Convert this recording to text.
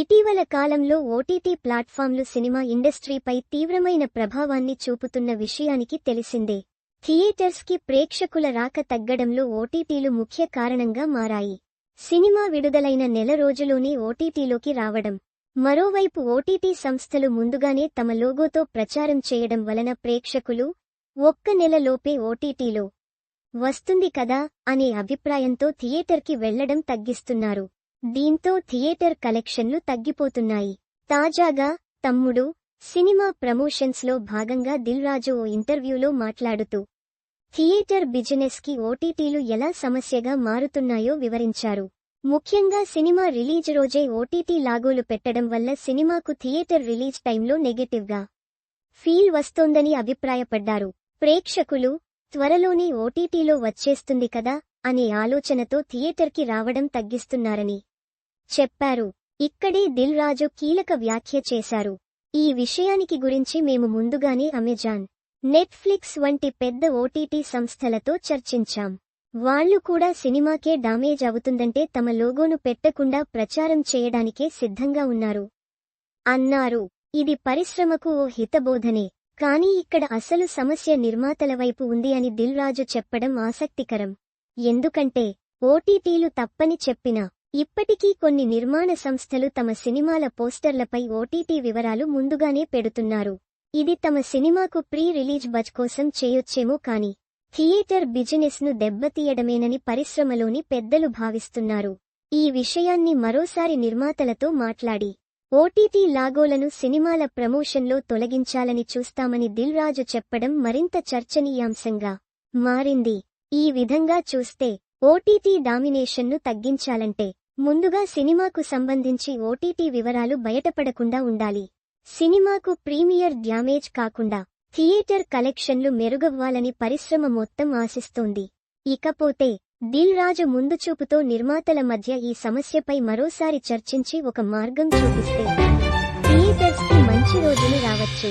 ఇటీవల కాలంలో OTT ప్లాట్ఫామ్లు cinema ఇండస్ట్రీపై తీవ్రమైన ప్రభావాన్ని చూపుతున్న విషయానికి తెలిసిందే. థియేటర్స్కి ప్రేక్షకుల రాక తగ్గడంలో ఓటీటీలు ముఖ్య కారణంగా మారాయి. సినిమా విడుదలైన నెల రోజులోనే ఓటీటీలోకి రావడం. మరోవైపు ఓటీటీ సంస్థలు ముందుగానే తమ లోగోతో ప్రచారం చేయడం వలన ప్రేక్షకులు ఒక్క నెలలోపే ఓటీటీలో వస్తుంది కదా అనే అభిప్రాయంతో థియేటర్కి వెళ్ళడం తగ్గిస్తున్నారు. దీంతో థియేటర్ కలెక్షన్లు తగ్గిపోతున్నాయి. తాజాగా తమ్ముడు సినిమా ప్రమోషన్స్లో భాగంగా దిల్ రాజు ఓ ఇంటర్వ్యూలో మాట్లాడుతూ థియేటర్ బిజినెస్కి ఓటీటీలు ఎలా సమస్యగా మారుతున్నాయో వివరించారు. ముఖ్యంగా సినిమా రిలీజ్ రోజే ఓటీటీ లాగోలు పెట్టడం వల్ల సినిమాకు థియేటర్ రిలీజ్ టైంలో నెగటివ్గా ఫీల్ వస్తోందని అభిప్రాయపడ్డారు. ప్రేక్షకులు త్వరలోనే ఓటీటీలో వచ్చేస్తుంది కదా అనే ఆలోచనతో థియేటర్కి రావడం తగ్గిస్తున్నారని చెప్పారు. ఇక్కడే దిల్ రాజు కీలక వ్యాఖ్య చేశారు. ఈ విషయానికి గురించి మేము ముందుగానే అమెజాన్ నెట్ఫ్లిక్స్ వంటి పెద్ద ఓటీటీ సంస్థలతో చర్చించాం. వాళ్ళు కూడా సినిమాకే డామేజ్ అవుతుందంటే తమ లోగోను పెట్టకుండా ప్రచారం చేయడానికే సిద్ధంగా ఉన్నారు. అన్నారు. ఇది పరిశ్రమకు ఓ హితబోధనే. కానీ ఇక్కడ అసలు సమస్య నిర్మాతల వైపు ఉంది అని దిల్ రాజు చెప్పడం ఆసక్తికరం. ఎందుకంటే ఓటీటీలు తప్పని చెప్పినా ఇప్పటికీ కొన్ని నిర్మాణ సంస్థలు తమ సినిమాల పోస్టర్లపై ఓటీటీ వివరాలు ముందుగానే పెడుతున్నారు. ఇది తమ సినిమాకు ప్రీ రిలీజ్ బజ్ కోసం చేయొచ్చేమో కాని థియేటర్ బిజినెస్ను దెబ్బతీయడమేనని పరిశ్రమలోని పెద్దలు భావిస్తున్నారు. ఈ విషయాన్ని మరోసారి నిర్మాతలతో మాట్లాడి ఓటీటీ లాగోలను సినిమాల ప్రమోషన్లో తొలగించాలని చూస్తామని దిల్ రాజు చెప్పడం మరింత చర్చనీయాంశంగా మారింది. ఈ విధంగా చూస్తే ఓటీటీ డామినేషన్ను తగ్గించాలంటే ముందుగా సినిమాకు సంబంధించి ఓటీటీ వివరాలు బయటపడకుండా ఉండాలి. సినిమాకు ప్రీమియర్ డ్యామేజ్ కాకుండా థియేటర్ కలెక్షన్లు మెరుగవ్వాలని పరిశ్రమ మొత్తం ఆశిస్తోంది. ఇకపోతే దిల్ రాజు ముందుచూపుతో నిర్మాతల మధ్య ఈ సమస్యపై మరోసారి చర్చించి ఒక మార్గం చూపిస్తే థియేటర్స్కి మంచి రోజులు రావచ్చు.